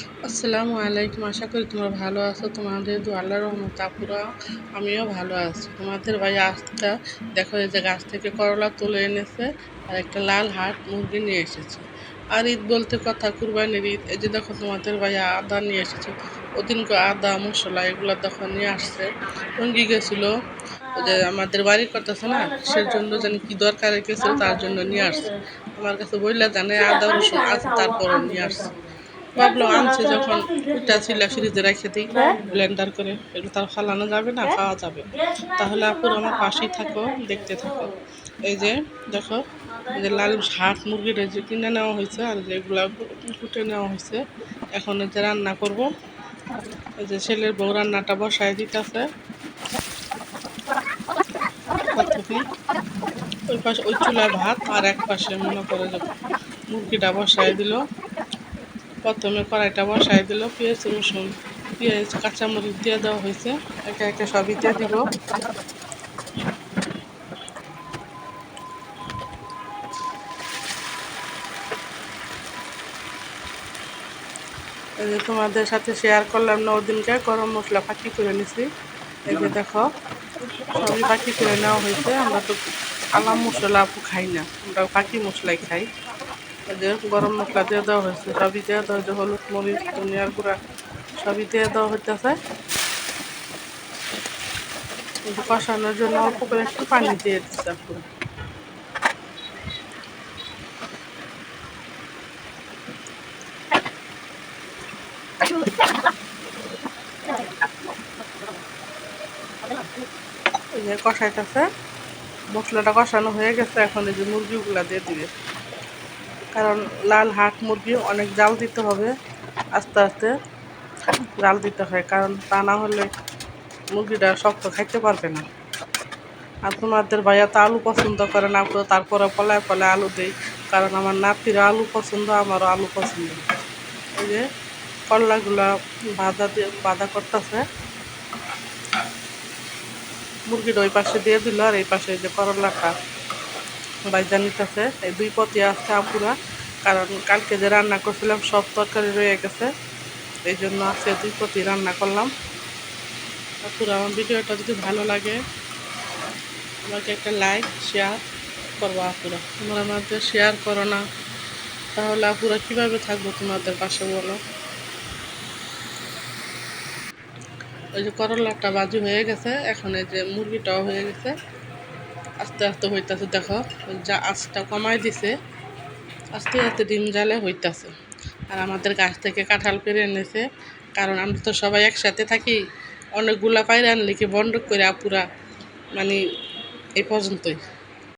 আসসালামু আলাইকুম। আশা করি তোমরা ভালো আছো। তোমাদের দু আল্লাহর রহমত আপুরা, আমিও ভালো আছি। তোমাদের ভাই আজটা দেখো এই যে গাছ থেকে করলা তুলে এনেছে আর একটা লাল হাট মুরগি নিয়ে এসেছে। আর ঈদ বলতে কথা, কুরবানির ঈদ। এই যে দেখো তোমাদের ভাই আদা নিয়ে এসেছে। ওদিনকে আদা, মশলা এগুলো দেখো নিয়ে আসছে। টঙ্গি গেছিল। যে আমাদের বাড়ি করতেছে না, সেজন্য জানি কি দরকার গেছিল তার জন্য নিয়ে আসছে। আমার কাছে বললে জানে আদা, রসুন আছে তারপরে নিয়ে আসছে। ভাবলো আনছে যখন ওইটা ছিল ফ্রিজে রেখে দিই ব্লেন্ডার করে। এগুলো তার ফালানো যাবে না, খাওয়া যাবে। তাহলে আপুর আমার পাশেই থাকো, দেখতে থাকো। এই যে, দেখো যে লাল হাট মুরগিটা যে কিনে নেওয়া হয়েছে আর যেগুলো কুটে নেওয়া হয়েছে। এখন যে রান্না করব। এই যে ছেলের বউ রান্নাটা বসায় দিতেছে। ওই পাশে ওই চুলায় ভাত আর এক পাশে মনে করে মুরগিটা বসায় দিল। প্রথমে কড়াইটা বসাই দিল, পেঁয়াজ, রসুন, পেঁয়াজ, কাঁচামরিচ দিয়ে দেওয়া হয়েছে। একে একে সবই দিয়ে দিব এই যে তোমাদের সাথে শেয়ার করলাম না ওদিনকে গরম মশলা ফাঁকি করে নিছি। এই যে দেখো, সবই ফাঁকি করে নেওয়া হয়েছে। আমরা তো আলাম মশলা খাই না আমরা ফাঁকি মশলাই খাই। গরম মশলা দিয়ে দেওয়া হয়েছে। সবই দিয়ে দেওয়া হয়েছে, হলুদ, মরিচ ধনিয়ার গুঁড়া সবই দিয়ে দেওয়া হইতেছে। কষানোর জন্য অল্প করে একটু পানি দিয়ে দিচ্ছে পুরো কষাইতেছে, মশলাটা কষানো হয়ে গেছে, এখন এই যে মুরগিগুলা দিয়ে দিবে। কারণ লাল হাট মুরগি অনেক জাল দিতে হবে আস্তে আস্তে জাল দিতে হয়, কারণ তা না হলে মুরগিটা শক্ত খাইতে পারবে না। আর তোমাদের ভাইয়া তো আলু পছন্দ করে না তারপরে পলায় পলায় আলু দেই, কারণ আমার নাতিরও আলু পছন্দ, আমারও আলু পছন্দ। এই যে করলাগুলা বাঁধা দিয়ে বাঁধা করতেছে। মুরগিটা ওই পাশে দিয়ে দিল, আর এই পাশে যে করলাটা। বাইজা নিতেছে এই দুই পতি আছে আপুরা, কারণ কালকে যে রান্না করছিলাম সব তরকারি রয়ে গেছে, এই জন্য আজকে দুই পতি রান্না করলাম। আপুরা, আমার ভিডিওটা যদি ভালো লাগে, আমাকে একটা লাইক, শেয়ার করব আপুরা। তোমরা আমাদের শেয়ার করো না, তাহলে আপুরা কীভাবে থাকব তোমাদের পাশে বলো? ওই যে করলাটা বাজি হয়ে গেছে, এখন এই যে মুরগিটাও হয়ে গেছে। আস্তে আস্তে হইতাছে, দেখো, যা আঁচটা কমাই দিছে, আস্তে আস্তে ডিম জালে হইতাছে। আর আমাদের গাছ থেকে কাঁঠাল পেরে এনেছে, কারণ আমরা তো সবাই একসাথে থাকি, অনেকগুলা পায়রা আনলে কি বন্ধ করে আপুরা মানে এই পর্যন্তই।